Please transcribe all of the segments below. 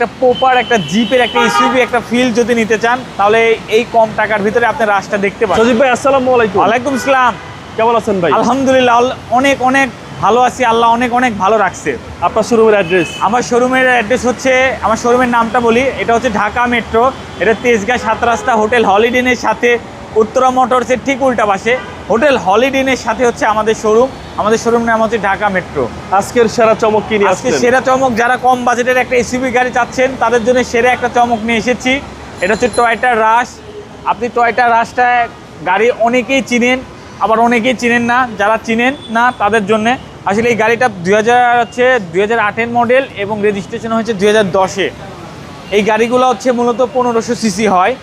একটা প্রপার একটা জিপের একটা ইসিবি একটা ফিল যদি নিতে চান তাহলে এই কম টাকার ভিতরে আপনি রাস্তা দেখতে পারেন। সজীব ভাই আসসালামু আলাইকুম। ওয়ালাইকুম আসসালাম কেমন আছেন ভাই? আলহামদুলিল্লাহ আল- অনেক অনেক ভালো আছি। আল্লাহ অনেক অনেক ভালো রাখছে। আপনার শোরুমের অ্যাড্রেস আমার শোরুমের অ্যাড্রেস হচ্ছে আমার শোরুমের নামটা বলি এটা হচ্ছে ঢাকা মেট্রো এটা তেজগাঁ সাত রাস্তা হোটেল হলিডেনের সাথে উত্তরা মোটরসের ঠিক উল্টা পাশে। হোটেল হলিডেনের সাথে হচ্ছে আমাদের শোরুম আমাদের শোরুম নাম হচ্ছে ঢাকা মেট্রো। আজকের সেরা চমক কি আজকে সেরা চমক যারা কম বাজেটের একটা এসিবি গাড়ি চাচ্ছেন তাদের জন্য সেরা একটা চমক নিয়ে এসেছি। এটা হচ্ছে টয়টা রাশ আপনি টয়টা রাশটা গাড়ি অনেকেই চিনেন আবার অনেকেই চিনেন না। যারা চিনেন না তাদের জন্য। আসলে এই গাড়িটা দুই হাজার হচ্ছে দুই হাজার আটের মডেল এবং রেজিস্ট্রেশন হচ্ছে দুই হাজার দশে। এই গাড়িগুলো হচ্ছে মূলত পনেরোশো সিসি হয়।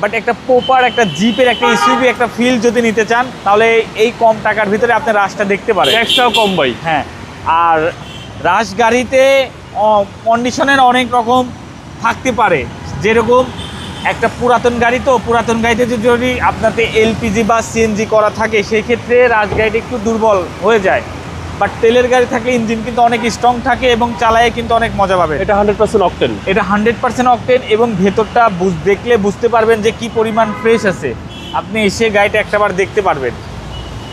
বাট একটা প্রপার একটা জিপের একটা এসইউভি একটা ফিল যদি নিতে চান তাহলে এই কম টাকার ভিতরে আপনি রাশটা দেখতে পারেন। ট্যাক্সটাও কম ভাই। হ্যাঁ। আর রাশ গাড়িতে কন্ডিশনের অনেক রকম থাকতে পারে। যেরকম একটা পুরাতন গাড়ি তো পুরাতন গাড়িতে যদি আপনাতে এলপিজি বা সিএনজি করা থাকে সেই ক্ষেত্রে রাজ গাড়িটা একটু দুর্বল হয়ে যায়। বাট তেলের গাড়ি থাকলে ইঞ্জিন কিন্তু অনেক স্ট্রং থাকে এবং চালায় কিন্তু অনেক মজা পাবে এটা হান্ড্রেড পার্সেন্ট অকটেন এটা হান্ড্রেড পার্সেন্ট অকটেন এবং ভেতরটা বুঝ- দেখলে বুঝতে পারবেন যে কি পরিমাণ ফ্রেশ আছে। আপনি এসে গাড়িটা একটাবার দেখতে পারবেন।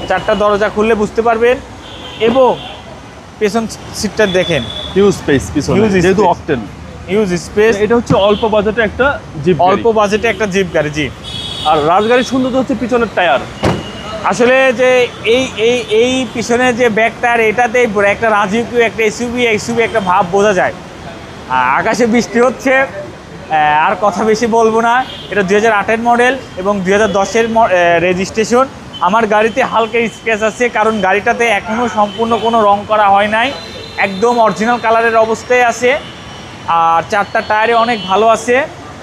চারটা দরজা খুললে বুঝতে পারবেন এবং পেছন সিটটা দেখেন। হিউজ স্পেস পিছনে Huge যেহেতু অকটেন ইউজ স্পেস এটা হচ্ছে অল্প বাজেটে একটা জিপ অল্প বাজেটে একটা জিপ গাড়ি জি। আর রাজগাড়ির সুন্দর হচ্ছে পিছনের টায়ার আসলে যে এই এই এই পিছনে যে ব্যাগ টায়ার এটাতে একটা রাজীব একটা এসইউবি এসইউবি একটা ভাব বোঝা যায়। আকাশে বৃষ্টি হচ্ছে আর কথা বেশি বলব না। এটা দুই হাজার মডেল এবং দুই হাজার দশের রেজিস্ট্রেশন আমার গাড়িতে হালকা স্ক্র্যাচ আছে, কারণ গাড়িটাতে এখনও সম্পূর্ণ কোনো রং করা হয় নাই। একদম অরিজিনাল কালারের অবস্থায় আছে। আর চারটা টায়ারে অনেক ভালো আছে।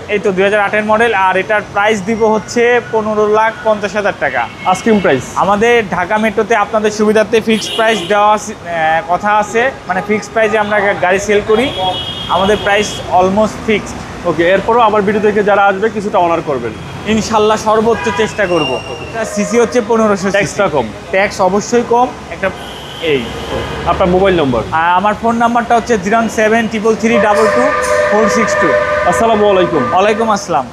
এই তো দুই হাজার মডেল আর এটার প্রাইস দিব হচ্ছে পনেরো লাখ পঞ্চাশ হাজার টাকা। আস্কিং প্রাইস আমাদের ঢাকা মেট্রোতে আপনাদের সুবিধার্থে ফিক্সড প্রাইস দেওয়া আছে- কথা আছে। মানে ফিক্সড প্রাইসে আমরা গাড়ি সেল করি। আমাদের প্রাইস অলমোস্ট ফিক্সড ওকে এরপরও আমার ভিডিও থেকে যারা আসবে কিছুটা অনার করবেন। ইনশাল্লাহ সর্বোচ্চ চেষ্টা করব। সিসি হচ্ছে পনেরোশো ট্যাক্সটা কম। ট্যাক্স অবশ্যই কম। একটা এই আপনার মোবাইল নম্বর? আর আমার ফোন নাম্বারটা হচ্ছে zero one seven triple three double two four six two. আসসালামু আলাইকুম। ওয়ালাইকুম আসসালাম।